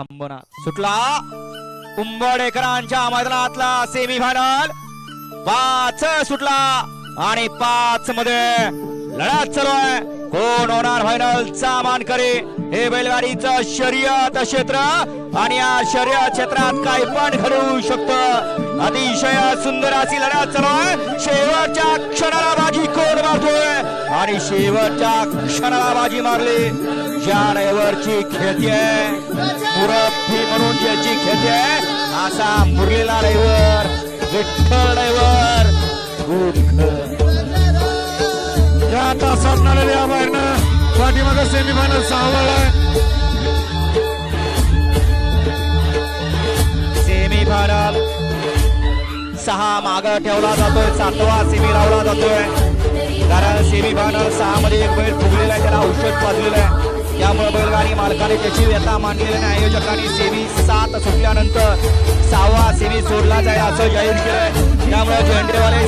अंबनाथ सुटला. कुंभडेकरांच्या मैदानातला semi final पाच सुटला. आणि पाच मध्ये लढत चालू आहे. कोण होणार फायनलचा मानकरी? हे बैलगाडीचं शर्यत क्षेत्र. आणि या शर्यत क्षेत्रात काय पण घडू शकतं. अतिशय सुंदर अशी लढत चालू आहे. शेवटच्या क्षणाला बाजी आणि शेवटच्या क्षणाला बाजी मारली. ज्या ड्रायव्हरची खेळतीये मुरब्बी म्हणून ज्याची खेळतीये असा मुरलेला ड्रायव्हर विठ्ठल ड्रायव्हर या तासात नालेल्या बाहेरनं पाठीमागं सेमीफायनल सहा सेमी फायनल सहा माग ठेवला जातोय सातवा सेमी लावला जातोय. कारण सेमी फायनल सहा मध्ये एक बैल फुगलेला आहे त्याला औषध पाजलेलं आहे. त्यामुळे बैलगाडी मालकाने त्याची व्यथा मांडलेली नाही. आयोजकांनी सेमी सात सुटल्यानंतर सहावा सेमी सोडला जाईल असं जाहीर केलंय. त्यामुळे झेंडेवाले